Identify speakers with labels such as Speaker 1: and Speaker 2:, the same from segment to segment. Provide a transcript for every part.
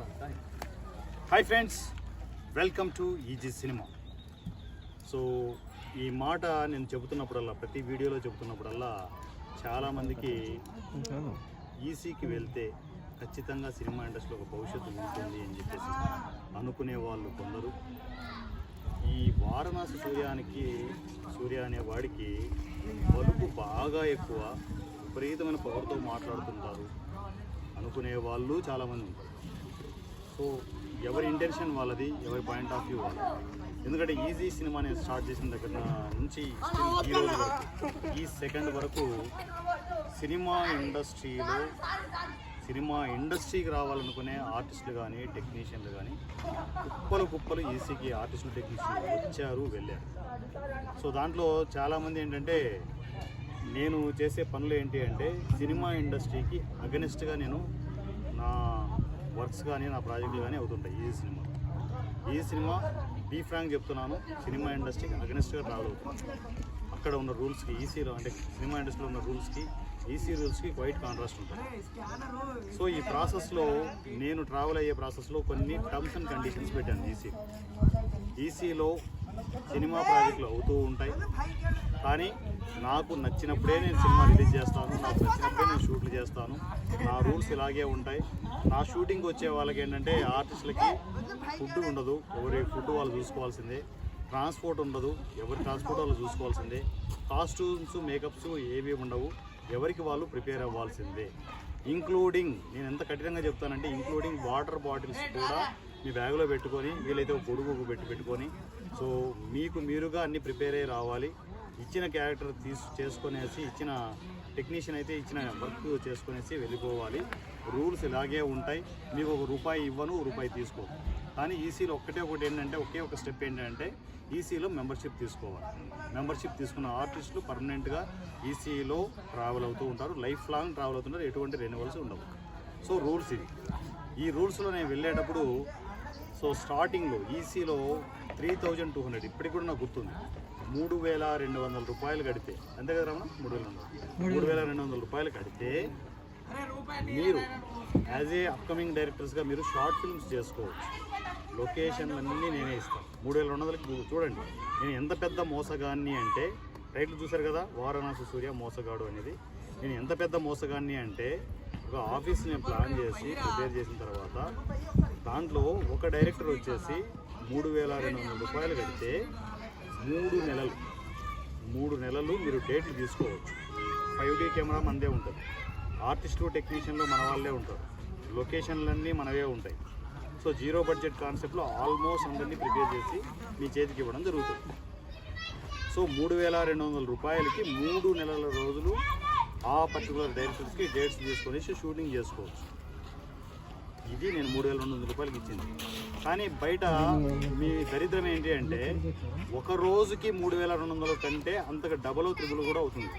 Speaker 1: Hi friends welcome to easy cinema. So ఈ మాట నేను చెబుతున్నప్పుడల్లా ప్రతి వీడియోలో చెబుతున్నప్పుడల్లా చాలామందికి ఈసీకి వెళ్తే ఖచ్చితంగా సినిమా ఇండస్ట్రీలో ఒక భవిష్యత్తు ఉంటుంది అని చెప్పేసి అనుకునే వాళ్ళు కొందరు. ఈ వారణాసి సూర్యానికి సూర్య అనే వాడికి బాగా ఎక్కువ విపరీతమైన పవర్తో మాట్లాడుతుంటారు అనుకునే వాళ్ళు చాలామంది ఉంటారు. సో ఎవరి ఇంటెన్షన్ వాళ్ళది ఎవరి పాయింట్ ఆఫ్ వ్యూ వాళ్ళది. ఎందుకంటే ఈజీ సినిమా నేను స్టార్ట్ చేసిన దగ్గర నుంచి ఈ రోజు వరకు ఈ సెకండ్ వరకు సినిమా ఇండస్ట్రీలో సినిమా ఇండస్ట్రీకి రావాలనుకునే ఆర్టిస్టులు కానీ టెక్నీషియన్లు కానీ కుప్పలు కుప్పలు ఈసీకి ఆర్టిస్టులు టెక్నీషియన్లు వచ్చారు వెళ్ళారు. సో దాంట్లో చాలామంది ఏంటంటే నేను చేసే పనులు ఏంటి అంటే సినిమా ఇండస్ట్రీకి అగనిస్ట్గా నేను నా వర్క్స్ కానీ నా ప్రాజెక్టులు కానీ అవుతుంటాయి ఈ సినిమా. ఈ సినిమా డీ ఫ్రాంక్ చెప్తున్నాను. సినిమా ఇండస్ట్రీకి అగనిస్ట్గా ట్రావెల్ అవుతుంది అక్కడ ఉన్న రూల్స్కి ఈసీలో అంటే సినిమా ఇండస్ట్రీలో ఉన్న రూల్స్కి ఈసీ రూల్స్కి క్వైట్ కాంట్రాస్ట్ ఉంటుంది. సో ఈ ప్రాసెస్లో నేను ట్రావెల్ అయ్యే ప్రాసెస్లో కొన్ని టర్మ్స్ అండ్ కండిషన్స్ పెట్టాను ఈసీ ఈసీలో సినిమా ప్రాజెక్టులు అవుతూ ఉంటాయి. కానీ నాకు నచ్చినప్పుడే నేను సినిమా రిలీజ్ చేస్తాను నాకు నచ్చినప్పుడే నేను షూట్లు చేస్తాను. నా రూల్స్ ఇలాగే ఉంటాయి. నా షూటింగ్ వచ్చే వాళ్ళకి ఏంటంటే ఆర్టిస్టులకి ఫుడ్ ఉండదు. ఎవరి ఫుడ్ వాళ్ళు చూసుకోవాల్సిందే. ట్రాన్స్పోర్ట్ ఉండదు. ఎవరి ట్రాన్స్పోర్ట్ వాళ్ళు చూసుకోవాల్సిందే. కాస్ట్యూమ్స్ మేకప్స్ ఏవి ఉండవు. ఎవరికి వాళ్ళు ప్రిపేర్ అవ్వాల్సిందే. ఇంక్లూడింగ్ నేను ఎంత కఠినంగా చెప్తానంటే ఇంక్లూడింగ్ వాటర్ బాటిల్స్ కూడా మీ బ్యాగ్లో పెట్టుకొని వీలైతే ఒక గొడుగు పెట్టి పెట్టుకొని. సో మీకు మీరుగా అన్ని ప్రిపేర్ అయ్యి రావాలి. ఇచ్చిన క్యారెక్టర్ తీసు చేసుకునేసి ఇచ్చిన టెక్నీషియన్ అయితే ఇచ్చిన వర్క్ చేసుకునేసి వెళ్ళిపోవాలి. రూల్స్ ఇలాగే ఉంటాయి. మీకు ఒక రూపాయి ఇవ్వను రూపాయి తీసుకో. కానీ ఈసీలో ఒక్కటే ఒకటి ఏంటంటే ఒకే ఒక స్టెప్ ఏంటంటే ఈసీలో మెంబర్షిప్ తీసుకోవాలి. మెంబర్షిప్ తీసుకున్న ఆర్టిస్టులు పర్మనెంట్గా ఈసీలో ట్రావెల్ అవుతూ ఉంటారు. లైఫ్ లాంగ్ ట్రావెల్ అవుతుంటారు. ఎటువంటి రెన్యువల్స్ ఉండవు. సో రూల్స్ ఇది ఈ రూల్స్లో నేను వెళ్ళేటప్పుడు సో స్టార్టింగ్లో ఈసీలో త్రీ థౌజండ్ టూ హండ్రెడ్ ఇప్పటికి కూడా నాకు గుర్తుంది. మూడు వేల రెండు వందల రూపాయలు కడితే అంతే కదా రమణ? మూడు వేల మూడు వేల. రెండు వందల రూపాయలు కడితే మీరు యాజ్ ఏ అప్కమింగ్ డైరెక్టర్స్గా మీరు షార్ట్ ఫిల్మ్స్ చేసుకోవచ్చు. లొకేషన్లన్నీ నేనే ఇస్తాను. మూడు వేల రెండు వందలకి చూడండి. నేను ఎంత పెద్ద మోసగాన్ని అంటే టైటిల్ చూశారు కదా వారణాసి సూర్య మోసగాడు అనేది. నేను ఎంత పెద్ద మోసగాన్ని అంటే ఒక ఆఫీస్ నేను ప్లాన్ చేసి ప్రిపేర్ చేసిన తర్వాత దాంట్లో ఒక డైరెక్టర్ వచ్చేసి మూడు వేల రెండు వందల రూపాయలు కడితే మూడు నెలలు. మూడు నెలలు మీరు డేట్లు తీసుకోవచ్చు. ఫైవ్ డీ కెమెరా మనదే ఉంటుంది. ఆర్టిస్టులు టెక్నీషియన్లు మన వాళ్ళే ఉంటారు. లొకేషన్లన్నీ మనవే ఉంటాయి. సో జీరో బడ్జెట్ కాన్సెప్ట్లో ఆల్మోస్ట్ అందరినీ ప్రిపేర్ చేసి మీ చేతికి ఇవ్వడం జరుగుతుంది. సో మూడు వేల రెండు వందల రూపాయలకి మూడు నెలల రోజులు ఆ పర్టికులర్ డైరెక్టర్స్కి డేట్స్ తీసుకొని షూటింగ్ చేసుకోవచ్చు. ఇది నేను మూడు వేల రెండు వందల రూపాయలకి ఇచ్చింది. కానీ బయట మీ దరిద్రం ఏంటి అంటే ఒక రోజుకి మూడు వేల రెండు వందల కంటే అంతగా డబల్ త్రిబుల్ కూడా అవుతుంది.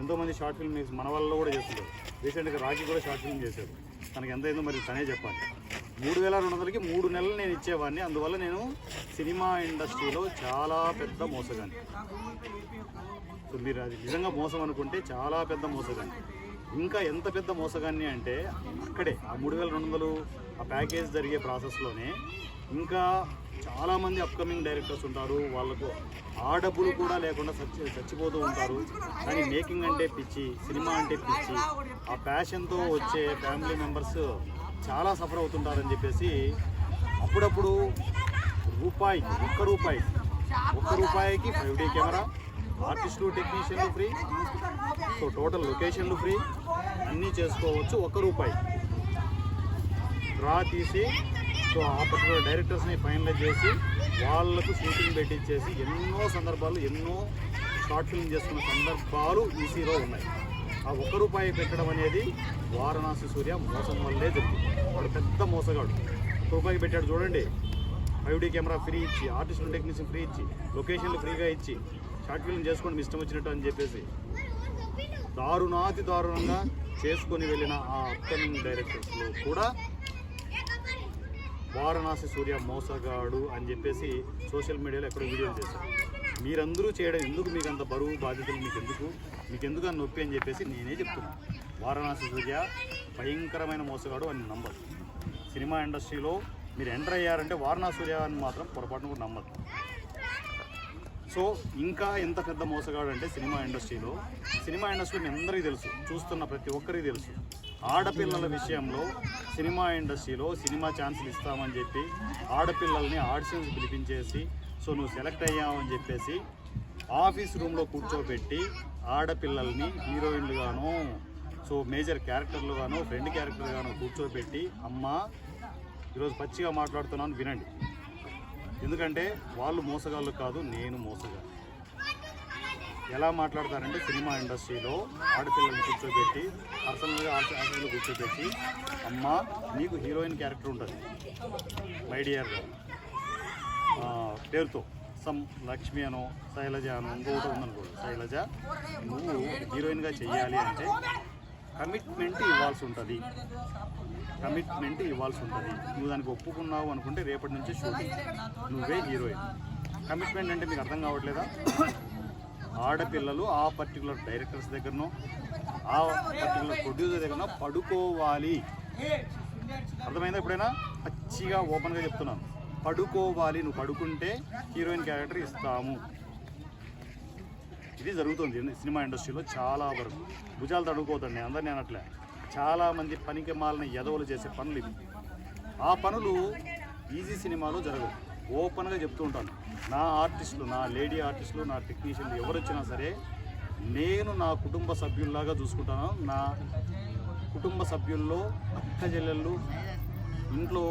Speaker 1: ఎంతోమంది షార్ట్ ఫిల్మ్ చేసి మన వాళ్ళలో కూడా చేస్తున్నారు. రీసెంట్గా రాఖీ కూడా షార్ట్ ఫిల్మ్ చేశారు. తనకి ఎంత అయిందో మరి తనే చెప్పాలి. మూడు వేల రెండు వందలకి మూడు నెలలు నేను ఇచ్చేవాడిని. అందువల్ల నేను సినిమా ఇండస్ట్రీలో చాలా పెద్ద మోసగాన్ని. సో మీరు అది నిజంగా మోసం అనుకుంటే చాలా పెద్ద మోసగాన్ని. ఇంకా ఎంత పెద్ద మోసగాన్ని అంటే అక్కడే ఆ మూడు వేల రెండు వందలు ఆ ప్యాకేజ్ జరిగే ప్రాసెస్లోనే ఇంకా చాలామంది అప్కమింగ్ డైరెక్టర్స్ ఉంటారు వాళ్ళకు ఆ డబ్బులు కూడా లేకుండా చచ్చి చచ్చిపోతూ ఉంటారు. కానీ మేకింగ్ అంటే పిచ్చి సినిమా అంటే పిచ్చి ఆ ప్యాషన్తో వచ్చే ఫ్యామిలీ మెంబర్స్ చాలా సఫర్ అవుతుంటారని చెప్పేసి అప్పుడప్పుడు రూపాయి ఒక్క రూపాయి ఒక్క రూపాయికి ఫైవ్ డే కెమెరా ఆర్టిస్టులు టెక్నీషియన్లు ఫ్రీ. సో టోటల్ లొకేషన్లు ఫ్రీ. అన్నీ చేసుకోవచ్చు ఒక్క రూపాయి. డ్రా తీసి సో ఆ పర్టికులర్ డైరెక్టర్స్ని ఫైనలైజ్ చేసి వాళ్ళకు షూటింగ్ పెట్టించేసి ఎన్నో సందర్భాలు ఎన్నో షార్ట్ ఫిల్మ్ చేసుకున్న సందర్భాలు ఈసీలో ఉన్నాయి. ఆ ఒక్క రూపాయి పెట్టడం అనేది వారణాసి సూర్య మోసం వల్లే జరిగింది. వాడు పెద్ద మోసగాడు. ఒక్క రూపాయి పెట్టాడు చూడండి. ఫైవ్ కెమెరా ఫ్రీ ఇచ్చి ఆర్టిస్టులు టెక్నీషియన్ ఫ్రీ ఇచ్చి లొకేషన్లు ఫ్రీగా ఇచ్చి షార్ట్ ఫిల్మ్ చేసుకోండి మీ ఇష్టం వచ్చినట్టు అని చెప్పేసి. దారుణాతి దారుణంగా చేసుకొని వెళ్ళిన ఆ అప్కమింగ్ డైరెక్టర్స్లో కూడా వారణాసి సూర్య మోసగాడు అని చెప్పేసి సోషల్ మీడియాలో ఎక్కడో వీడియోలు చేశారు. మీరందరూ చేయడం ఎందుకు మీకు అంత బరువు బాధ్యతలు మీకు ఎందుకు మీకు ఎందుకు అని నొప్పి అని చెప్పేసి నేనే చెప్తున్నాను వారణాసి సూర్య భయంకరమైన మోసగాడు అని నంబర్ సినిమా ఇండస్ట్రీలో మీరు ఎంటర్ అయ్యారంటే వారణా సూర్య అని మాత్రం పొరపాటున కూడా నమ్మదు సో ఇంకా ఎంత పెద్ద మోసగాడు అంటే సినిమా ఇండస్ట్రీలో. సినిమా ఇండస్ట్రీ మీ అందరికీ తెలుసు. చూస్తున్న ప్రతి ఒక్కరికి తెలుసు. ఆడపిల్లల విషయంలో సినిమా ఇండస్ట్రీలో సినిమా ఛాన్సులు ఇస్తామని చెప్పి ఆడపిల్లల్ని ఆడిషన్స్ పిలిపించేసి సో నువ్వు సెలెక్ట్ అయ్యావని చెప్పేసి ఆఫీస్ రూమ్లో కూర్చోబెట్టి ఆడపిల్లల్ని హీరోయిన్లుగాను సో మేజర్ క్యారెక్టర్లుగాను ఫ్రెండ్ క్యారెక్టర్గాను కూర్చోబెట్టి అమ్మ ఈరోజు పచ్చిగా మాట్లాడుతున్నాను వినండి. ఎందుకంటే వాళ్ళు మోసగాళ్ళు కాదు నేను మోసగా. ఎలా మాట్లాడతారంటే సినిమా ఇండస్ట్రీలో ఆడపిల్లల్ని కూర్చోబెట్టి పర్సనల్గా ఆడపిల్లలు కూర్చోబెట్టి అమ్మ నీకు హీరోయిన్ క్యారెక్టర్ ఉంటుంది. మై డియర్ పేరుతో. సమ్ లక్ష్మి అనో శైలజ అనో ఇంకొకటి ఉందనుకో శైలజ నువ్వు హీరోయిన్గా చెయ్యాలి అంటే కమిట్మెంట్ ఇవ్వాల్సి ఉంటుంది కమిట్మెంట్ ఇవ్వాల్సి ఉంటుంది నువ్వు దానికి ఒప్పుకున్నావు అనుకుంటే రేపటి నుంచి షూటింగ్ నువ్వే హీరోయిన్. కమిట్మెంట్ అంటే మీకు అర్థం కావట్లేదా? ఆడపిల్లలు ఆ పర్టికులర్ డైరెక్టర్స్ దగ్గరనో ఆ పర్టికులర్ ప్రొడ్యూసర్ దగ్గరనో పడుకోవాలి. అర్థమైందా ఎప్పుడైనా? పచ్చిగా ఓపెన్గా చెప్తున్నాను. పడుకోవాలి. నువ్వు పడుకుంటే హీరోయిన్ క్యారెక్టర్ ఇస్తాము. ఇది జరుగుతుంది సినిమా ఇండస్ట్రీలో చాలా వరకు. భుజాలు తడుకోతండి అందరినీ అనట్లే. చాలామంది పనికి మాలని ఎదవలు చేసే పనులు ఇవి. ఆ పనులు ఈజీ సినిమాలో జరగవు. ఓపెన్గా చెప్తూ ఉంటాను. నా ఆర్టిస్టులు నా లేడీ ఆర్టిస్టులు నా టెక్నీషియన్లు ఎవరు వచ్చినా సరే నేను నా కుటుంబ సభ్యుల్లాగా చూసుకుంటాను. నా కుటుంబ సభ్యుల్లో అక్క చెల్లెళ్ళు ఇంట్లో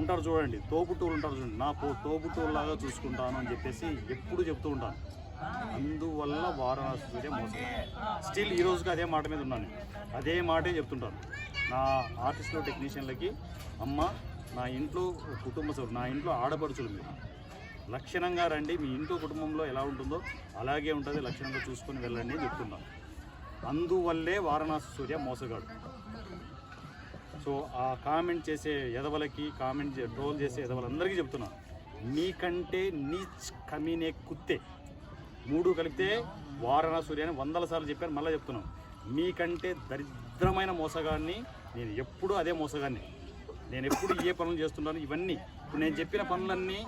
Speaker 1: ఉంటారు చూడండి తోబుట్టూరు ఉంటారు చూడండి. నా తోబుట్టూరులాగా చూసుకుంటాను అని చెప్పేసి ఎప్పుడు చెప్తూ ఉంటాను. అందువల్ల వారణాసి సూర్య మోసం. స్టిల్ ఈ రోజుకి అదే మాట మీద ఉన్నాను అదే మాటే చెప్తుంటాను. నా ఆర్టిస్టులు టెక్నీషియన్లకి అమ్మ నా ఇంట్లో కుటుంబ సభ్యులు నా ఇంట్లో ఆడపడుచులు మీరు. లక్షణంగా రండి మీ ఇంట్లో కుటుంబంలో ఎలా ఉంటుందో అలాగే ఉంటుంది లక్షణంగా చూసుకొని వెళ్ళండి అని చెప్తున్నాను. అందువల్లే వారణాసి సూర్య మోసగాడు. సో ఆ కామెంట్ చేసే ఎదవలకి కామెంట్ ట్రోల్ చేసే ఎదవలందరికీ చెప్తున్నాను. మీకంటే నీచ్ కమీనే కుత్తే. మూడు కలిపితే వారణ సూర్య అని వందల సార్లు చెప్పాను మళ్ళీ చెప్తున్నాను. మీకంటే దరిద్రమైన మోసగాన్ని నేను ఎప్పుడూ అదే మోసగాన్ని. నేను ఎప్పుడు ఏ పనులు చేస్తున్నాను ఇవన్నీ. ఇప్పుడు నేను చెప్పిన పనులన్నీ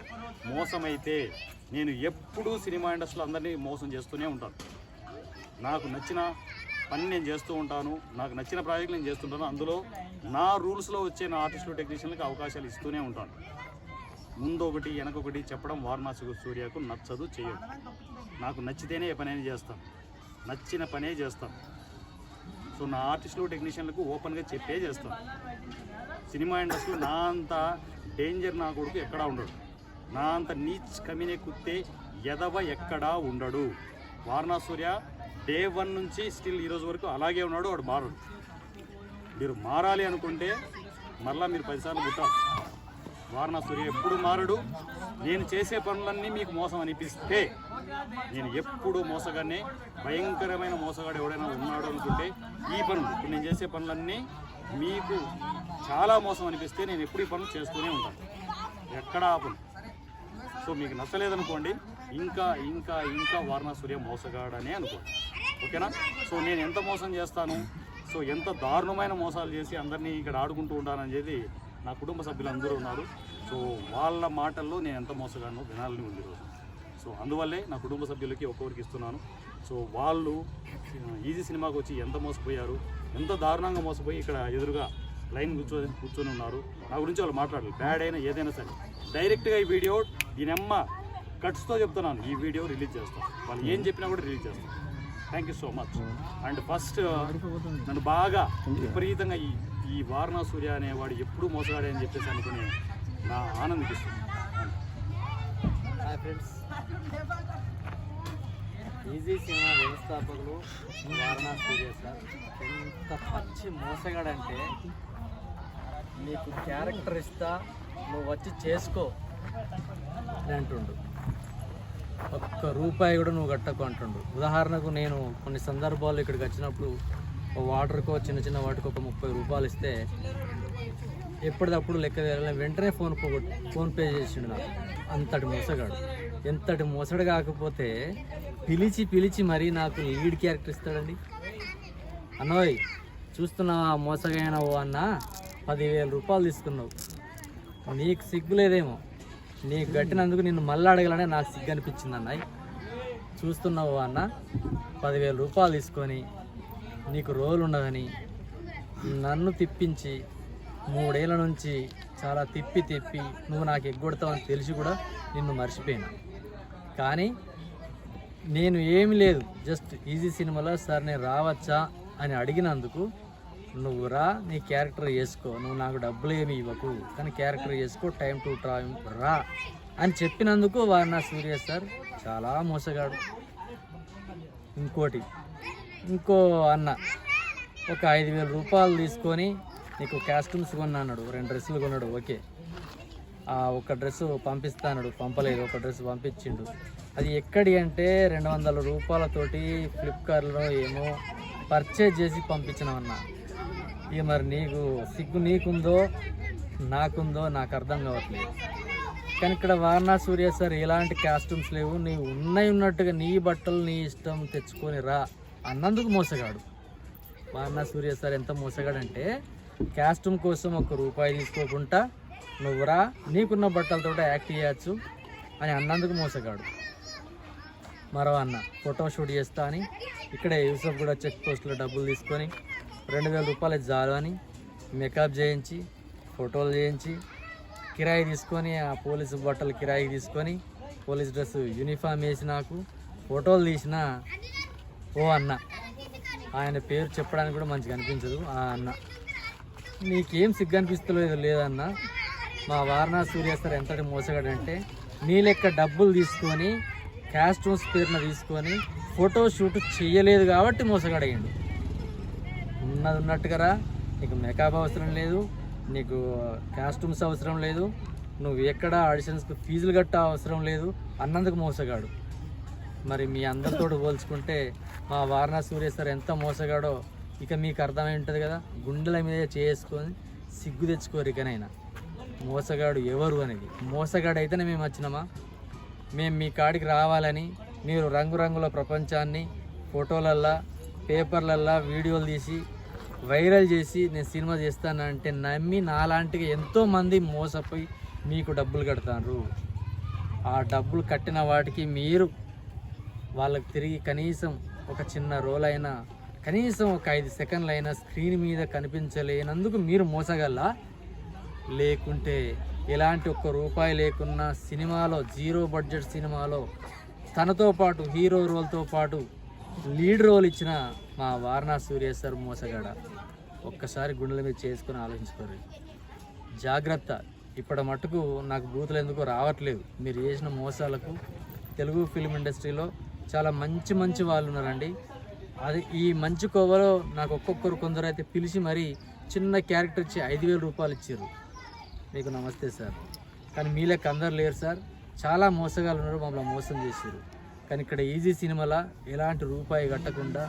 Speaker 1: మోసమైతే నేను ఎప్పుడూ సినిమా ఇండస్ట్రీలో అందరినీ మోసం చేస్తూనే ఉంటాను. నాకు నచ్చిన పని నేను చేస్తూ ఉంటాను నాకు నచ్చిన ప్రాజెక్ట్ నేను చేస్తుంటాను. అందులో నా రూల్స్లో వచ్చే నా ఆర్టిస్టులు టెక్నీషియన్లకు అవకాశాలు ఇస్తూనే ఉంటాను. ముందు ఒకటి వెనకొకటి చెప్పడం వారణాసి సూర్యకు నచ్చదు చేయదు. నాకు నచ్చితేనే ఏ పనైనా చేస్తాను నచ్చిన పనే చేస్తాను సో నా ఆర్టిస్టులు టెక్నీషియన్లకు ఓపెన్గా చెప్పే చేస్తాను సినిమా ఇండస్ట్రీ నా అంత డేంజర్ నా కొడుకు ఎక్కడా ఉండడు. నా అంత నీచ్ కమినే కుత్తే ఎదవ ఎక్కడా ఉండడు. వారణాసూర్య డే వన్ నుంచి స్టిల్ ఈరోజు వరకు అలాగే ఉన్నాడు వాడు మారడు. మీరు మారాలి అనుకుంటే మరలా మీరు పదిసార్లు పుట్టాలి వారణా సూర్య ఎప్పుడు మారడు? నేను చేసే పనులన్నీ మీకు మోసం అనిపిస్తే నేను ఎప్పుడు మోసగానే భయంకరమైన మోసగాడు ఎవడైనా ఉన్నాడు అనుకుంటే ఈ పనులు ఇప్పుడు నేను చేసే పనులన్నీ మీకు చాలా మోసం అనిపిస్తే నేను ఎప్పుడు ఈ పనులు చేస్తూనే ఉంటాను. ఎక్కడ ఆపను? సో మీకు నచ్చలేదనుకోండి ఇంకా ఇంకా ఇంకా వారణా సూర్య మోసగాడనే అనుకోండి. ఓకేనా? సో నేను ఎంత మోసం చేస్తాను? సో ఎంత దారుణమైన మోసాలు చేసి అందరినీ ఇక్కడ ఆడుకుంటూ ఉంటాననేది నా కుటుంబ సభ్యులు అందరూ ఉన్నారు. సో వాళ్ళ మాటల్లో నేను ఎంత మోసగానో వినాలని ఉంది ఈరోజు సో అందువల్లే నా కుటుంబ సభ్యులకి ఒక్కొక్కరికి ఇస్తున్నాను. సో వాళ్ళు ఈజీ సినిమాకి వచ్చి ఎంత మోసపోయారు ఎంత దారుణంగా మోసపోయి ఇక్కడ ఎదురుగా లైన్ కూర్చొని కూర్చొని ఉన్నారు. నా గురించి వాళ్ళు మాట్లాడాలి బ్యాడ్ అయినా ఏదైనా సరే. డైరెక్ట్గా ఈ వీడియో దీనమ్మ కట్స్తో చెప్తున్నాను. ఈ వీడియో రిలీజ్ చేస్తాను వాళ్ళు ఏం చెప్పినా కూడా రిలీజ్ చేస్తాను thank you so much and first నన్ను బాగా విపరీతంగా ఈ ఈ వారణా సూర్య అనేవాడు ఎప్పుడు మోసగాడే అని చెప్పేసి అనుకుని నా ఆనందిస్తుంది
Speaker 2: ఫ్రెండ్స్ ఈజీ సినిమా వ్యవస్థాపకులు వారణా సూర్య సార్. ఎంత పచ్చి మోసగాడంటే నీకు క్యారెక్టర్ ఇస్తా నువ్వు వచ్చి చేసుకో అని అంటుండు. ఒక్క రూపాయి కూడా నువ్వు కట్టకు అంటుండు ఉదాహరణకు నేను కొన్ని సందర్భాల్లో ఇక్కడికి వచ్చినప్పుడు వాటర్కో చిన్న చిన్న వాటికి ఒక ముప్పై రూపాయలు ఇస్తే ఎప్పటికప్పుడు లెక్క వేయాలి. వెంటనే ఫోన్ పో ఫోన్పే చేసిండు నాకు. అంతటి మోసగాడు. ఎంతటి మోసడు కాకపోతే పిలిచి పిలిచి మరీ నాకు లీడ్ క్యారెక్టర్ ఇస్తాడండి. అన్నోయ్ చూస్తున్నా మోసగైన ఓ అన్న? పదివేల రూపాయలు తీసుకున్నావు. నీకు సిగ్గు నీకు కట్టినందుకు నిన్ను మళ్ళీ అడగాలనే నాకు సిగ్గు అనిపించింది అన్నయ్య. చూస్తున్నావు అన్న పదివేల రూపాయలు తీసుకొని నీకు రోలు ఉండదని నన్ను తిప్పించి మూడేళ్ళ నుంచి చాలా తిప్పి తిప్పి నువ్వు నాకు ఎగ్గొడతావని తెలిసి కూడా నిన్ను మర్చిపోయినా. కానీ నేను ఏమి లేదు జస్ట్ ఈజీ సినిమాలో సార్ నేను రావచ్చా అని అడిగినందుకు నువ్వు రా నీ క్యారెక్టర్ చేసుకో నువ్వు నాకు డబ్బులు ఏమి ఇవ్వకు కానీ క్యారెక్టర్ చేసుకో టైం టు టైం రా అని చెప్పినందుకు వారు నా సూర్య సార్ చాలా మోసగాడు. ఇంకోటి ఇంకో అన్న ఒక ఐదు వేల రూపాయలు తీసుకొని నీకు కాస్ట్యూమ్స్ కొన్నాడు రెండు డ్రెస్సులు కొన్నాడు ఓకే. ఆ ఒక డ్రెస్ పంపిస్తాడు పంపలేదు ఒక డ్రెస్ పంపించిండు. అది ఎక్కడి అంటే రెండు వందల రూపాయలతోటి ఫ్లిప్కార్ట్లో ఏమో పర్చేజ్ చేసి పంపించినామన్నా. ఇక మరి నీకు సిగ్గు నీకుందో నాకుందో నాకు అర్థం కావట్లేదు. కానీ ఇక్కడ వారణా సూర్య సార్ ఎలాంటి కాస్ట్యూమ్స్ లేవు. నీవు ఉన్నాయి ఉన్నట్టుగా నీ బట్టలు నీ ఇష్టం తెచ్చుకొని రా అన్నందుకు మోసగాడు. వారణా సూర్య సార్ ఎంత మోసగాడంటే కాస్ట్యూమ్ కోసం ఒక రూపాయి తీసుకోకుండా నువ్వు రా నీకున్న బట్టలతో యాక్ట్ చేయొచ్చు అని అన్నందుకు మోసగాడు. మరో అన్న ఫోటో షూట్ చేస్తా అని. ఇక్కడే యూసఫ్ కూడా చెక్ పోస్ట్లో డబ్బులు తీసుకొని రెండు వేల రూపాయలు చాలు అని మేకప్ చేయించి ఫోటోలు చేయించి కిరాయి తీసుకొని ఆ పోలీసు బట్టలు కిరాయి తీసుకొని పోలీస్ డ్రెస్ యూనిఫామ్ వేసి నాకు ఫోటోలు తీసిన ఓ అన్న. ఆయన పేరు చెప్పడానికి కూడా మంచిగా అనిపించదు ఆ అన్న. నీకేం సిగ్గు అనిపిస్తలేదు లేదన్న. మా వారణా సూర్య ఎంతటి మోసగాడంటే నీ లెక్క డబ్బులు తీసుకొని కాస్ట్యూమ్స్ పేరున తీసుకొని ఫోటో షూట్ చేయలేదు కాబట్టి మోసగాడయ్యండు. ఉన్నది ఉన్నట్టుగా రా నీకు మేకప్ అవసరం లేదు నీకు కాస్ట్యూమ్స్ అవసరం లేదు నువ్వు ఎక్కడ ఆడిషన్స్కి ఫీజులు కట్టా అవసరం లేదు అన్నందుకు మోసగాడు. మరి మీ అందరితో పోల్చుకుంటే మా వారణా సూర్య సార్ ఎంత మోసగాడో ఇక మీకు అర్థమై ఉంటుంది కదా. గుండెల మీద చేసుకొని సిగ్గు తెచ్చుకోరు ఇకనైనా. మోసగాడు ఎవరు అనేది. మోసగాడు అయితేనే మేము వచ్చినామా? మేము మీ కాడికి రావాలని మీరు రంగురంగుల ప్రపంచాన్ని ఫోటోలల్లా పేపర్లల్లో వీడియోలు తీసి వైరల్ చేసి నేను సినిమా చేస్తానంటే నమ్మి నాలాంటిగా ఎంతోమంది మోసపోయి మీకు డబ్బులు కడతారు. ఆ డబ్బులు కట్టిన వాటికి మీరు వాళ్ళకి తిరిగి కనీసం ఒక చిన్న రోల్ అయినా కనీసం ఒక ఐదు సెకండ్లు అయినా స్క్రీన్ మీద కనిపించలేనందుకు మీరు మోసగల? లేకుంటే ఎలాంటి ఒక్క రూపాయి లేకున్నా సినిమాలో జీరో బడ్జెట్ సినిమాలో తనతో పాటు హీరో రోల్తో పాటు లీడ్ రోల్ ఇచ్చిన మా వారణా సూర్య సార్ మోసగాడ ఒక్కసారి గుండెల మీద చేసుకుని ఆలోచించుకోరు జాగ్రత్త. ఇప్పటి మట్టుకు నాకు బూతులు ఎందుకు రావట్లేదు. మీరు చేసిన మోసాలకు తెలుగు ఫిల్మ్ ఇండస్ట్రీలో చాలా మంచి మంచి వాళ్ళు ఉన్నారండి. అది ఈ మంచి కోవలో నాకు ఒక్కొక్కరు కొందరు అయితే పిలిచి మరీ చిన్న క్యారెక్టర్ ఇచ్చి ఐదు వేల రూపాయలు ఇచ్చారు. మీకు నమస్తే సార్. కానీ మీ లెక్క అందరు లేరు సార్. చాలా మోసగాళ్ళు ఉన్నారు మమ్మల్ని మోసం చేశారు. కానీ ఇక్కడ ఈజీ సినిమాలో ఎలాంటి రూపాయి కట్టకుండా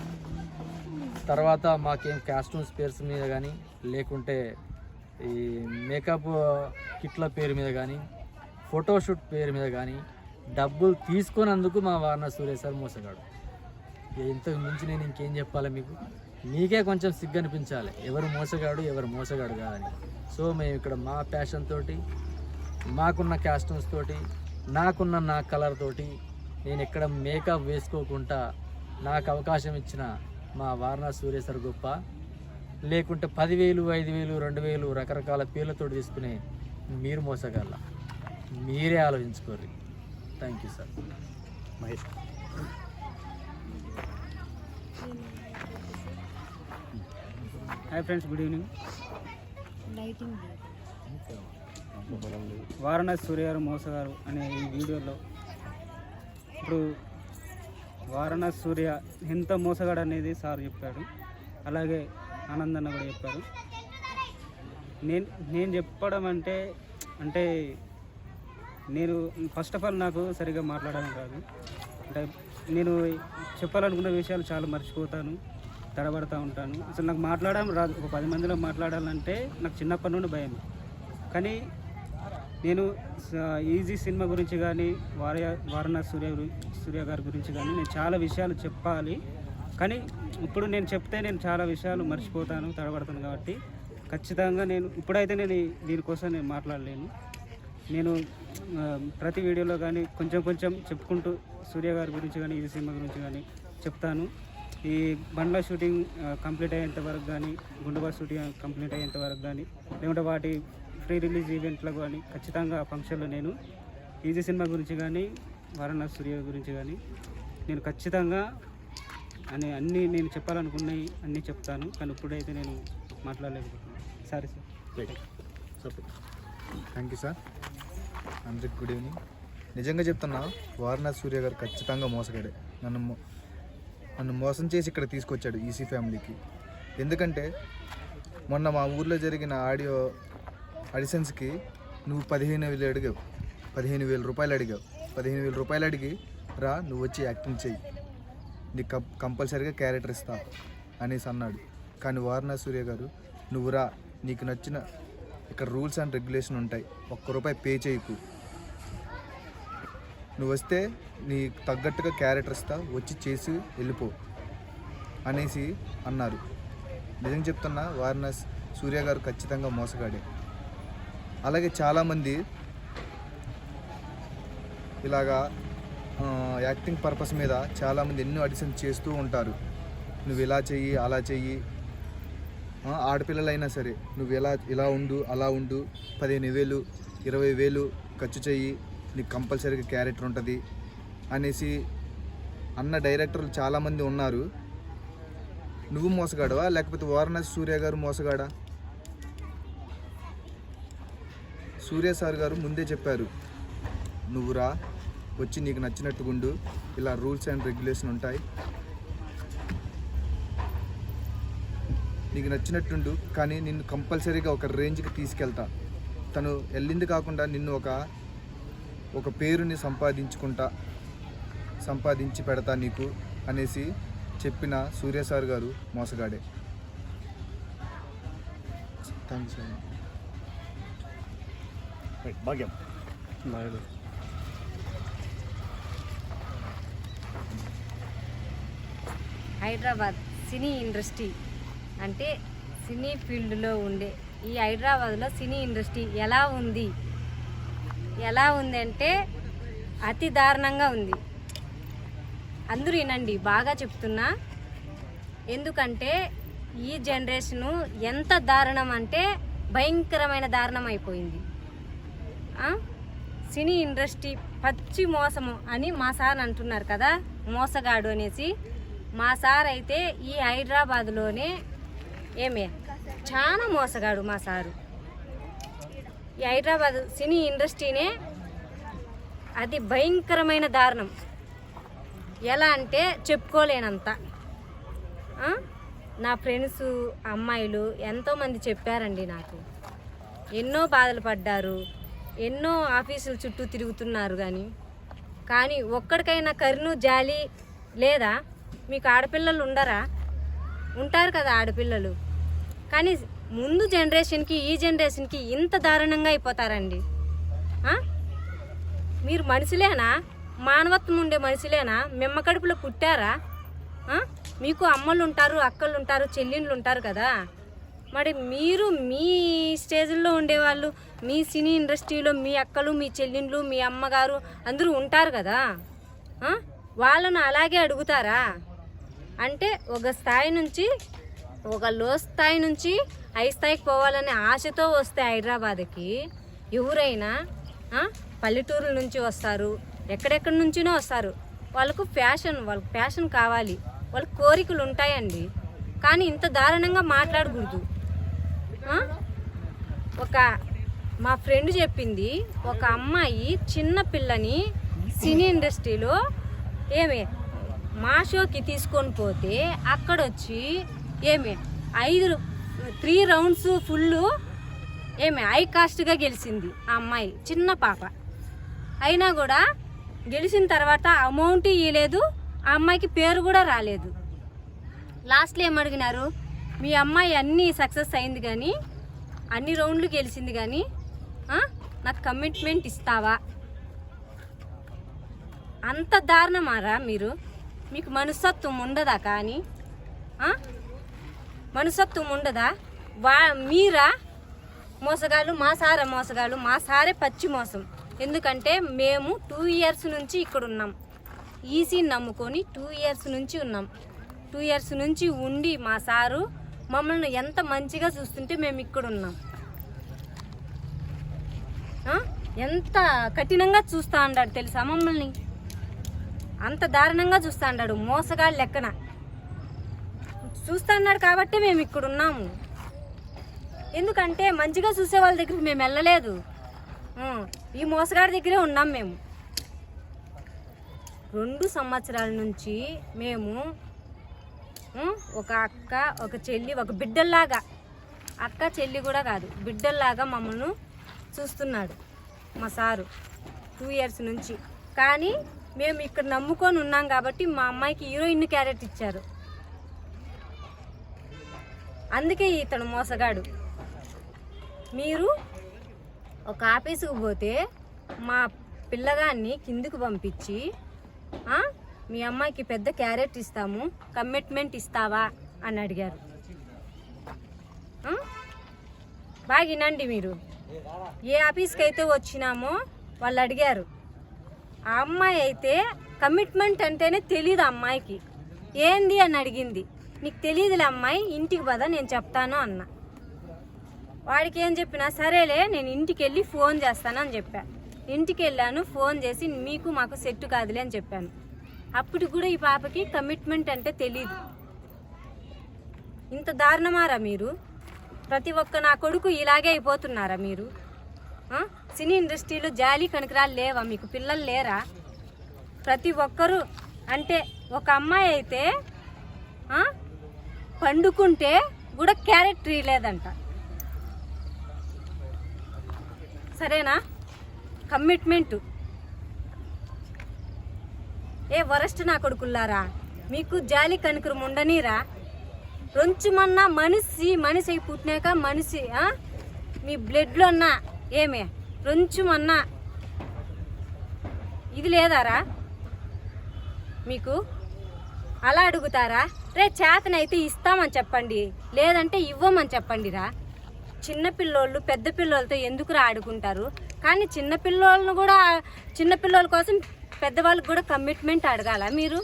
Speaker 2: తర్వాత మాకేం కాస్ట్యూమ్స్ పేర్స్ మీద కానీ లేకుంటే ఈ మేకప్ కిట్ల పేరు మీద కానీ ఫోటోషూట్ పేరు మీద కానీ డబ్బులు తీసుకున్నందుకు మా వారణ సూర్య సార్ మోసగాడు. ఇంతకు మించి నేను ఇంకేం చెప్పాలి మీకు? మీకే కొంచెం సిగ్గు అనిపించాలి. ఎవరు మోసగాడు ఎవరు మోసగాడు కాదని. సో మేము ఇక్కడ మా ప్యాషన్ తోటి మాకున్న క్యాస్ట్యూమ్స్ తోటి నాకున్న నా కలర్ తోటి నేను ఎక్కడ మేకప్ వేసుకోకుండా నాకు అవకాశం ఇచ్చిన మా వారణా సూర్య సార్ గొప్ప లేకుంటే పదివేలు ఐదు వేలు రెండు వేలు రకరకాల పేర్లతో తీసుకునే మీరు మోసగల మీరే ఆలోచించుకోర్రి. Thank you sir
Speaker 1: Mahesh.
Speaker 3: Hi friends good evening Varanasi Surya గారు మోస గారు అనే ఈ వీడియోలో ఇప్పుడు వారణాసి సూర్య ఎంత మోసగాడు అనేది సార్ చెప్పాడు. అలాగే ఆనందన్న కూడా చెప్పారు. నేను నేను చెప్పడం అంటే అంటే నేను ఫస్ట్ ఆఫ్ ఆల్ నాకు సరిగ్గా మాట్లాడడం రాదు. అంటే నేను చెప్పాలనుకున్న విషయాలు చాలా మర్చిపోతాను తడబడతా ఉంటాను. అసలు నాకు మాట్లాడడం రాదు. ఒక పది మందిలో మాట్లాడాలంటే నాకు చిన్నప్పటి నుండి భయం కానీ నేను స- ఈజీ సినిమా గురించి కానీ వారయ వారణ సూర్య సూర్య గారి గురించి కానీ నేను చాలా విషయాలు చెప్పాలి. కానీ ఇప్పుడు నేను చెప్తే నేను చాలా విషయాలు మర్చిపోతాను తడబడతాను కాబట్టి ఖచ్చితంగా నేను ఇప్పుడైతే నేను దీనికోసం నేను మాట్లాడలేను. నేను ప్రతి వీడియోలో కానీ కొంచెం కొంచెం చెప్పుకుంటూ సూర్య గారి గురించి కానీ ఈ సినిమా గురించి కానీ చెప్తాను. ఈ బండ్ల షూటింగ్ కంప్లీట్ అయ్యేంత వరకు కానీ గుండుబా షూటింగ్ కంప్లీట్ అయ్యేంత వరకు కానీ లేకుంటే వాటి ప్రీ రిలీజ్ ఈవెంట్లకు కానీ ఖచ్చితంగా ఆ ఫంక్షన్లో నేను. ఈజీ సినిమా గురించి కానీ వారణాసి సూర్య గురించి కానీ నేను ఖచ్చితంగా అని అన్నీ నేను చెప్పాలనుకున్నవి అన్నీ చెప్తాను. కానీ ఇప్పుడైతే నేను మాట్లాడలేకపోతున్నాను sorry sir
Speaker 4: thank you sir అందరికి గుడ్ ఈవినింగ్ నిజంగా చెప్తున్నా వారణాసి సూర్య గారు ఖచ్చితంగా మోసగాడే. నన్ను నన్ను మోసం చేసి ఇక్కడ తీసుకొచ్చాడు ఈసీ ఫ్యామిలీకి. ఎందుకంటే మొన్న మా ఊర్లో జరిగిన ఆడియో ఆడిషన్స్కి నువ్వు పదిహేను వేలు అడిగావు. పదిహేను వేల రూపాయలు అడిగావు. పదిహేను వేల రూపాయలు అడిగి రా నువ్వు వచ్చి యాక్టింగ్ చెయ్యి. నీకు కం కంపల్సరీగా క్యారెక్టర్ ఇస్తా అనేసి అన్నాడు. కానీ వారణా సూర్య గారు నువ్వు రా నీకు నచ్చిన ఇక్కడ రూల్స్ అండ్ రెగ్యులేషన్ ఉంటాయి. ఒక్క రూపాయి పే చేయకు. నువ్వు వస్తే నీకు తగ్గట్టుగా క్యారెక్టర్ ఇస్తా వచ్చి చేసి వెళ్ళిపో అనేసి అన్నారు. నిజం చెప్తున్నా వారణాసి సూర్య గారు ఖచ్చితంగా మోసగాడే. అలాగే చాలామంది ఇలాగా యాక్టింగ్ పర్పస్ మీద చాలామంది ఎన్నో అడిషన్ చేస్తూ ఉంటారు. నువ్వు ఇలా చెయ్యి అలా చెయ్యి. ఆడపిల్లలైనా సరే నువ్వు ఎలా ఇలా ఉండు అలా ఉండు పదిహేను వేలు ఇరవై వేలు ఖర్చు చెయ్యి నీకు కంపల్సరీగా క్యారెక్టర్ ఉంటుంది అనేసి అన్న డైరెక్టర్లు చాలామంది ఉన్నారు. నువ్వు మోసగాడవా? లేకపోతే వారణాసి సూర్య గారు మోసగాడా? సూర్య సార్ గారు ముందే చెప్పారు. నువ్వు రా వచ్చి నీకు నచ్చినట్టుగుండు ఇలా రూల్స్ అండ్ రెగ్యులేషన్ ఉంటాయి. నీకు నచ్చినట్టుండు కానీ నిన్ను కంపల్సరీగా ఒక రేంజ్కి తీసుకెళ్తా. తను వెళ్ళింది కాకుండా నిన్ను ఒక ఒక పేరుని సంపాదించుకుంటా సంపాదించి పెడతా నీకు అనేసి చెప్పిన సూర్య సార్ గారు మోసగాడే. థ్యాంక్స్
Speaker 1: రైట్ భాగ్యం
Speaker 5: హైదరాబాద్ సినీ ఇండస్ట్రీ అంటే సినీ ఫీల్డ్లో ఉండే ఈ హైదరాబాద్లో సినీ ఇండస్ట్రీ ఎలా ఉంది? ఎలా ఉంది అంటే అతి దారుణంగా ఉంది. అందరూ వినండి బాగా చెప్తున్నా. ఎందుకంటే ఈ జనరేషను ఎంత దారుణం అంటే భయంకరమైన దారుణం అయిపోయింది? సినీ ఇండస్ట్రీ పచ్చి మోసము అని మా సార్ అంటున్నారు కదా మోసగాడు అనేసి. మా సార్ అయితే ఈ హైదరాబాద్లోనే ఏమే? చాలా మోసగాడు మా సారు. ఈ హైదరాబాద్ సినీ ఇండస్ట్రీనే అది భయంకరమైన దారుణం. ఎలా అంటే చెప్పుకోలేనంత. నా ఫ్రెండ్స్ అమ్మాయిలు ఎంతోమంది చెప్పారండి నాకు. ఎన్నో బాధలు పడ్డారు. ఎన్నో ఆఫీసుల చుట్టూ తిరుగుతున్నారు కానీ కానీ ఒక్కడికైనా కరుణు జాలి లేదా మీకు ఆడపిల్లలు ఉండరా? ఉంటారు కదా ఆడపిల్లలు. కానీ ముందు జనరేషన్కి ఈ జనరేషన్కి ఇంత దారుణంగా అయిపోతారండి. మీరు మనుషులేనా? మానవత్వం ఉండే మనుషులేనా? మిమ్మ కడుపులో పుట్టారా మీకు అమ్మలు ఉంటారు అక్కలు ఉంటారు చెల్లిళ్ళు ఉంటారు కదా. మరి మీరు మీ స్టేజ్లో ఉండేవాళ్ళు మీ సినీ ఇండస్ట్రీలో మీ అక్కలు మీ చెల్లిండ్లు మీ అమ్మగారు అందరూ ఉంటారు కదా? వాళ్ళను అలాగే అడుగుతారా? అంటే ఒక స్థాయి నుంచి ఒక లో స్థాయి నుంచి హై స్థాయికి పోవాలనే ఆశతో వస్తే హైదరాబాద్కి ఎవరైనా పల్లెటూరు పల్లెటూరుల నుంచి వస్తారు ఎక్కడెక్కడి నుంచినో వస్తారు. వాళ్ళకు ఫ్యాషన్ వాళ్ళకి ఫ్యాషన్ కావాలి. వాళ్ళ కోరికలు ఉంటాయండి. కానీ ఇంత దారుణంగా మాట్లాడకూడదు. ఒక మా ఫ్రెండ్ చెప్పింది ఒక అమ్మాయి చిన్న పిల్లని సినీ ఇండస్ట్రీలో ఏమి మా షోకి తీసుకొని పోతే అక్కడొచ్చి ఏమి ఐదు త్రీ రౌండ్స్ ఫుల్ ఏమి హై కాస్ట్గా గెలిచింది ఆ అమ్మాయి చిన్న పాప. అయినా కూడా గెలిచిన తర్వాత అమౌంట్ ఇవ్వలేదు ఆ అమ్మాయికి పేరు కూడా రాలేదు. లాస్ట్లో ఏమడిగినారు? మీ అమ్మాయి అన్నీ సక్సెస్ అయింది కానీ అన్ని రౌండ్లు గెలిచింది కానీ నాకు కమిట్మెంట్ ఇస్తావా? అంత దారుణమారా మీరు? మీకు మనస్తత్వం ఉండదా కానీ? మనసత్వం మనస్తత్వం ఉండదా? వా మీరా? మోసగాళ్ళు మా సార మోసగాళ్ళు మా సారే పచ్చి మోసం. ఎందుకంటే మేము టూ ఇయర్స్ నుంచి ఇక్కడ ఉన్నాం. ఈసీని నమ్ముకొని టూ ఇయర్స్ నుంచి ఉన్నాం. టూ ఇయర్స్ నుంచి ఉండి మా సారు మమ్మల్ని ఎంత మంచిగా చూస్తుంటే మేము ఇక్కడ ఉన్నాం ఎంత కఠినంగా చూస్తా అన్నాడు తెలుసా మమ్మల్ని? అంత దారుణంగా చూస్తా అన్నాడు మోసగాడు లెక్కన. చూస్తా అన్నాడు కాబట్టి మేము ఇక్కడ ఉన్నాము ఎందుకంటే మంచిగా చూసే వాళ్ళ దగ్గరికి మేము వెళ్ళలేదు. ఈ మోసగాడి దగ్గరే ఉన్నాం మేము. రెండు సంవత్సరాల నుంచి మేము ఒక అక్క ఒక చెల్లి ఒక బిడ్డల్లాగా. అక్క చెల్లి కూడా కాదు బిడ్డల్లాగా మమ్మల్ని చూస్తున్నాడు మా సారు టూ ఇయర్స్ నుంచి. కానీ మేము ఇక్కడ నమ్ముకొని ఉన్నాం కాబట్టి మా అమ్మాయికి హీరోయిన్ క్యారెట్ ఇచ్చారు. అందుకే ఇతను మోసగాడు. మీరు ఒక ఆఫీసుకు పోతే మా పిల్లగాన్ని కిందికి పంపించి మీ అమ్మాయికి పెద్ద క్యారెట్ ఇస్తాము కమిట్మెంట్ ఇస్తావా? అని అడిగారు. ఆ? బాగా వినండి మీరు. ఏ ఆఫీస్కి అయితే వచ్చినామో వాళ్ళు అడిగారు. ఆ అమ్మాయి అయితే కమిట్మెంట్ అంటేనే తెలియదు అమ్మాయికి. ఏంది అని అడిగింది. నీకు తెలియదులే అమ్మాయి ఇంటికి పద నేను చెప్తాను అన్న. వాడికి ఏం చెప్పినా సరేలే నేను ఇంటికి వెళ్ళి ఫోన్ చేస్తాను అని చెప్పాను ఇంటికి వెళ్ళాను ఫోన్ చేసి మీకు మాకు సెట్ కాదులే అని చెప్పాను. అప్పుడు కూడా ఈ పాపకి కమిట్మెంట్ అంటే తెలియదు ఇంత దారుణమారా మీరు? ప్రతి ఒక్క నా కొడుకు ఇలాగే అయిపోతున్నారా మీరు? సినీ ఇండస్ట్రీలో జాలి కనకరాలు లేవా? మీకు పిల్లలు లేరా? ప్రతి ఒక్కరూ అంటే ఒక అమ్మాయి అయితే పండుకుంటే కూడా క్యారెట్ లేదంట. సరేనా? కమిట్మెంటు ఏ వరస్ట్ నా కొడుకుల్లారా? మీకు జాలి కనుకరు ఉండనీరా? రొంచుమన్న మనిషి మనిషి అయి పుట్టినాక మనిషి మీ బ్లడ్లో ఉన్న ఏమే? రొంచుమన్నా. ఇది లేదారా? మీకు? అలా అడుగుతారా? రే చేతనైతే ఇస్తామని చెప్పండి లేదంటే ఇవ్వమని చెప్పండిరా. చిన్నపిల్లోళ్ళు పెద్ద పిల్లలతో ఎందుకురా ఆడుకుంటారు? కానీ చిన్నపిల్లోళ్ళను కూడా చిన్నపిల్లల కోసం పెద్దవాళ్ళకి కూడా కమిట్మెంట్ అడగాల మీరు?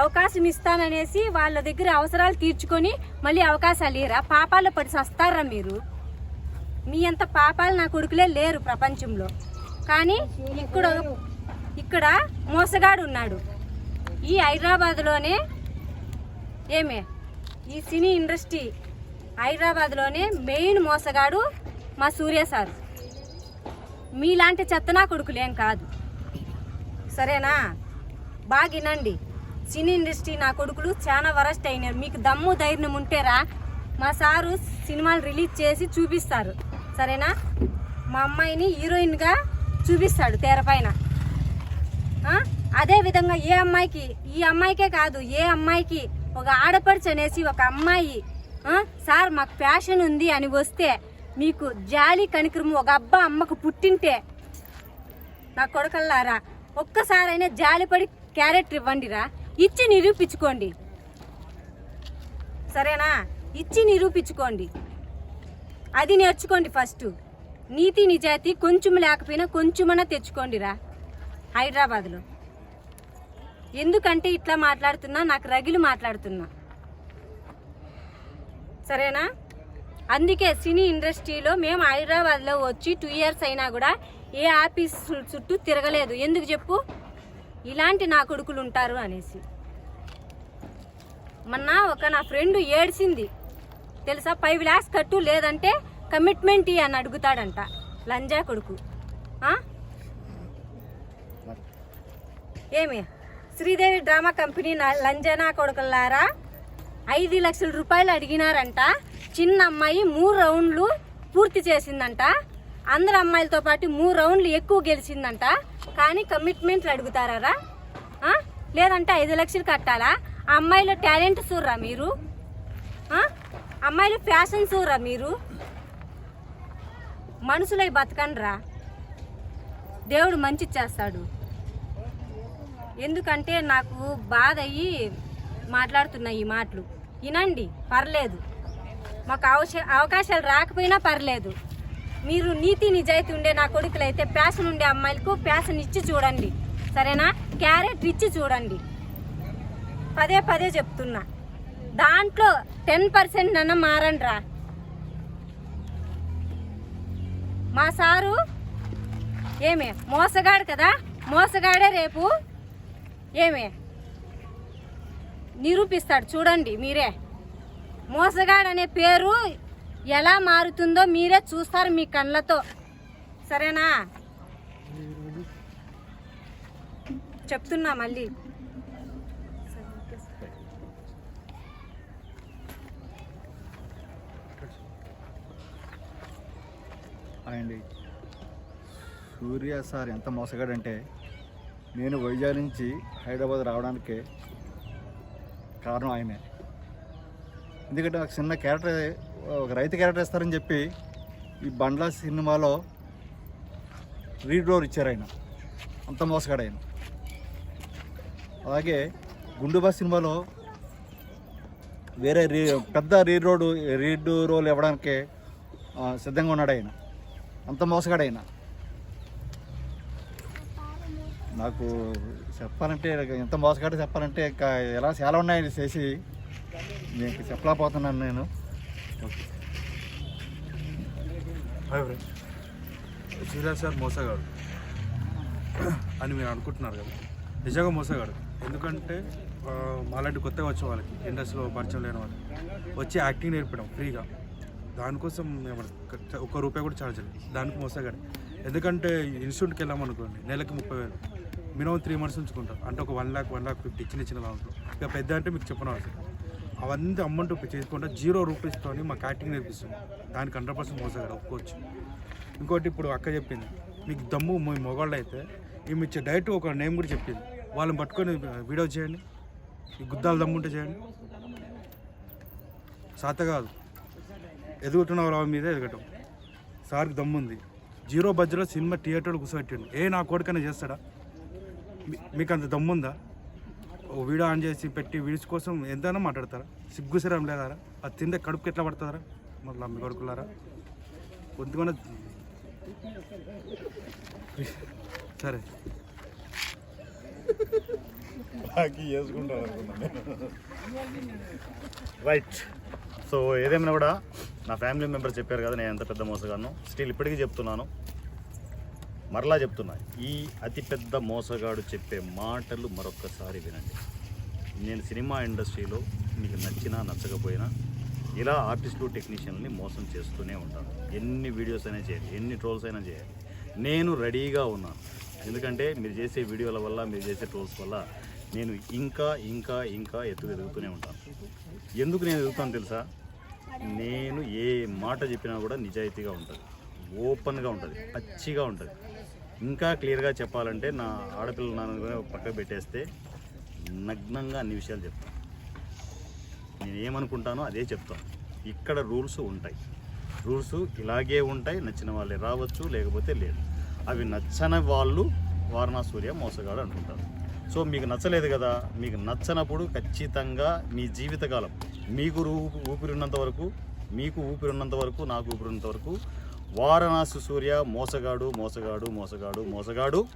Speaker 5: అవకాశం ఇస్తాననేసి వాళ్ళ దగ్గర అవసరాలు తీర్చుకొని మళ్ళీ అవకాశాలు ఇరా పాపాలు పడి సస్తారా మీరు? మీ అంత పాపాలు నా కొడుకులే లేరు ప్రపంచంలో. కానీ ఇక్కడ ఇక్కడ మోసగాడు ఉన్నాడు. ఈ హైదరాబాద్లోనే ఏమే? ఈ సినీ ఇండస్ట్రీ హైదరాబాద్లోనే మెయిన్ మోసగాడు మా సూర్య సార్. మీలాంటి చెత్తనా కొడుకులేం కాదు. సరేనా? బాగా వినండి. సినీ ఇండస్ట్రీ నా కొడుకులు చాలా వరస్ట్ అయినారు. మీకు దమ్ము ధైర్యం ఉంటేరా మా సారు సినిమాలు రిలీజ్ చేసి చూపిస్తారు. సరేనా? మా అమ్మాయిని హీరోయిన్గా చూపిస్తాడు తెరపైన అదే విధంగా ఏ అమ్మాయికి ఈ అమ్మాయికే కాదు ఏ అమ్మాయికి ఒక ఆడపడుచు అనేసి ఒక అమ్మాయి సార్ మాకు ఫ్యాషన్ ఉంది అని వస్తే మీకు జాలి కనికరము ఒక అబ్బా అమ్మకు పుట్టింటే నా కొడుకల్లారా ఒక్కసారైనా జాలిపడి క్యారెక్టర్ ఇవ్వండిరా. ఇచ్చి నిరూపించుకోండి. సరేనా? ఇచ్చి నిరూపించుకోండి. అది నేర్చుకోండి ఫస్ట్. నీతి నిజాయితీ కొంచెం లేకపోయినా కొంచెమన్నా తెచ్చుకోండిరా. హైదరాబాద్లో. ఎందుకంటే ఇట్లా మాట్లాడుతున్నా నాకు రగిలు మాట్లాడుతున్నా. సరేనా? అందుకే సినీ ఇండస్ట్రీలో మేము హైదరాబాద్లో వచ్చి టూ ఇయర్స్ అయినా కూడా ఏ ఆఫీస్ చుట్టూ తిరగలేదు. ఎందుకు చెప్పు? ఇలాంటి నా కొడుకులు ఉంటారు అనేసి. మొన్న ఒక నా ఫ్రెండ్ ఏడ్చింది. తెలుసా? ఫైవ్ ల్యాక్స్ కట్టు లేదంటే కమిట్మెంట్ అని అడుగుతాడంట. లంజా కొడుకు? ఏమి? శ్రీదేవి డ్రామా కంపెనీ నా- లంజనా కొడుకులారా? ఐదు లక్షల రూపాయలు అడిగినారంట. చిన్న అమ్మాయి మూడు రౌండ్లు పూర్తి చేసిందంట. అందరు అమ్మాయిలతో పాటు మూడు రౌండ్లు ఎక్కువ గెలిచిందంట. కానీ కమిట్మెంట్లు అడుగుతారా లేదంటే ఐదు లక్షలు కట్టాలా? ఆ అమ్మాయిలో టాలెంట్ చూడరా మీరు? అమ్మాయిలు ఫ్యాషన్ చూడరా మీరు? మనుషులై బతకండిరా. దేవుడు మంచి చేస్తాడు. ఎందుకంటే నాకు బాధ అయ్యి మాట్లాడుతున్నాయి ఈ మాటలు. వినండి పర్లేదు. మాకు అవశ అవకాశాలు రాకపోయినా పర్లేదు. మీరు నీతి నిజాయితీ ఉండే నా కొడుకులు అయితే ప్యాషన్ ఉండే అమ్మాయిలకు ప్యాషన్ ఇచ్చి చూడండి. సరేనా? క్యారెట్ ఇచ్చి చూడండి. పదే పదే చెప్తున్నా. దాంట్లో టెన్ పర్సెంట్ నన్న మారండి రా మా సారు ఏమే? మోసగాడు కదా? మోసగాడే రేపు? ఏమే? నిరూపిస్తాడు. చూడండి మీరే. మోసగాడు అనే పేరు ఎలా మారుతుందో మీరే చూస్తారు మీ కళ్ళతో. సరేనా? చెప్తున్నా మళ్ళీ.
Speaker 4: అండి సూర్య సార్ ఎంత మోసగాడంటే నేను వైజాగ్ నుంచి హైదరాబాద్ రావడానికి కారణం ఆయనే. ఎందుకంటే ఒక చిన్న క్యారెక్టర్ ఒక రైతు క్యారెక్టర్ ఇస్తారని చెప్పి ఈ బండ్ల సినిమాలో రీడ్ రోర్ ఇచ్చారు ఆయన. అంత మోసగాడు ఆయన. అలాగే గుండుబా సినిమాలో వేరే రీ పెద్ద రీడ్ రోడ్ రీడ్ రోల్ ఇవ్వడానికి సిద్ధంగా ఉన్నాడు ఆయన. అంత మోసగాడు ఆయన. నాకు చెప్పాలంటే ఎంత మోసగాడు చెప్పాలంటే ఇంకా ఎలా చాలా ఉన్నాయి చేసి. నేను చెప్పలేకపోతున్నాను నేను.
Speaker 6: హాయ్ సూర్య సార్ మోసగాడు అని మీరు అనుకుంటున్నారు కదా. నిజంగా మోసగాడు. ఎందుకంటే మాలాంటి కొత్తగా వచ్చే వాళ్ళకి ఇండస్ట్రీలో పరిచయం లేని వాళ్ళకి వచ్చి యాక్టింగ్ నేర్పడం ఫ్రీగా. దానికోసం మేము ఒక్క రూపాయి కూడా ఛార్జ్ లేదు దానికి మోసగాడు. ఎందుకంటే ఇన్స్టిట్యూట్కి వెళ్ళామనుకోండి నెలకి ముప్పై వేలు. మినిమం త్రీ మంత్స్ ఉంచుకుంటాం. అంటే ఒక one lakh one lakh fifty చిన్న చిన్న దాంట్లో ఇక పెద్ద అంటే మీకు చెప్పడం అవసరం అవన్నీ అమౌంట్ చేసుకుంటా జీరో రూపీస్తో మాకు క్యాటింగ్ నేర్పిస్తుంది. దానికి హండ్రెడ్ పర్సెంట్ మోసగాడు ఒప్పుకోవచ్చు. ఇంకోటి ఇప్పుడు అక్క చెప్పింది. మీకు దమ్ము మీ మొగాళ్ళు అయితే ఈమె ఇచ్చే డైరెక్ట్ ఒక నేమ్ కూడా చెప్పింది. వాళ్ళని పట్టుకొని వీడియో చేయండి. ఈ గుద్దాలు దమ్ము ఉంటే చేయండి. సాత కాదు. ఎదుగుతున్న రావు మీద ఎదగటం. సార్కి దమ్ముంది. జీరో బడ్జెట్లో సినిమా థియేటర్లో కూర్చోబెట్టండి. ఏ నా కోడికైనా చేస్తాడా? మీకు అంత దమ్ము ఉందా ఓ వీడియో ఆన్ చేసి పెట్టి వీడియోస్ కోసం ఎంతైనా మాట్లాడతారా? సిగ్గుసరం లేదారా? అది తింటే కడుపుకి ఎట్లా పడుతుందరా మళ్ళీ అమ్మి కొడుకులారా? కొద్దిగా సరే.
Speaker 1: రైట్ సో ఏదేమైనా కూడా నా ఫ్యామిలీ మెంబర్స్ చెప్పారు కదా నేను ఎంత పెద్ద మోసగాను స్టిల్ ఇప్పటికీ చెప్తున్నాను. మరలా చెప్తున్నా ఈ అతిపెద్ద మోసగాడు చెప్పే మాటలు మరొక్కసారి వినండి. నేను సినిమా ఇండస్ట్రీలో మీకు నచ్చినా నచ్చకపోయినా ఇలా ఆర్టిస్టులు టెక్నీషియన్ని మోసం చేస్తూనే ఉంటాను. ఎన్ని వీడియోస్ అయినా చేయాలి ఎన్ని ట్రోల్స్ అయినా చేయాలి. నేను రెడీగా ఉన్నాను. ఎందుకంటే మీరు చేసే వీడియోల వల్ల మీరు చేసే ట్రోల్స్ వల్ల నేను ఇంకా ఇంకా ఇంకా ఎత్తు ఎదుగుతూనే ఉంటాను. ఎందుకు నేను ఎదుగుతాను తెలుసా? నేను ఏ మాట చెప్పినా కూడా నిజాయితీగా ఉంటుంది. ఓపెన్గా ఉంటుంది. పచ్చిగా ఉంటుంది. ఇంకా క్లియర్గా చెప్పాలంటే నా ఆడపిల్ల నాన్న పక్కకు పెట్టేస్తే నగ్నంగా అన్ని విషయాలు చెప్తాను. నేను ఏమనుకుంటానో అదే చెప్తాను. ఇక్కడ రూల్స్ ఉంటాయి. రూల్స్ ఇలాగే ఉంటాయి. నచ్చిన వాళ్ళే రావచ్చు లేకపోతే లేదు. అవి నచ్చని వాళ్ళు వారణా సూర్య మోసగాడు అనుకుంటారు సో మీకు నచ్చలేదు కదా? మీకు నచ్చనప్పుడు ఖచ్చితంగా మీ జీవితకాలం మీకు ఊపిరి ఉన్నంత వరకు మీకు ఊపిరి ఉన్నంత వరకు నాకు ఊపిరి ఉన్నంత వరకు వారణాసి సూర్య మోసగాడు మోసగాడు మోసగాడు మోసగాడు.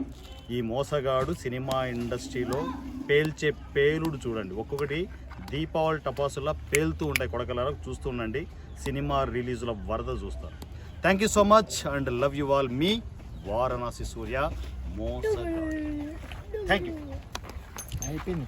Speaker 1: ఈ మోసగాడు సినిమా ఇండస్ట్రీలో పేల్చే పేలుడు చూడండి. ఒక్కొక్కటి దీపావళి టపాసులా పేలుతూ ఉంటాయి కొడకలారా చూస్తూ ఉండండి. సినిమా రిలీజుల వరద చూస్తారు. Thank you so much and love you all మీ వారణాసి సూర్య మోసగాడు. థ్యాంక్ యూ
Speaker 2: అయిపోయింది.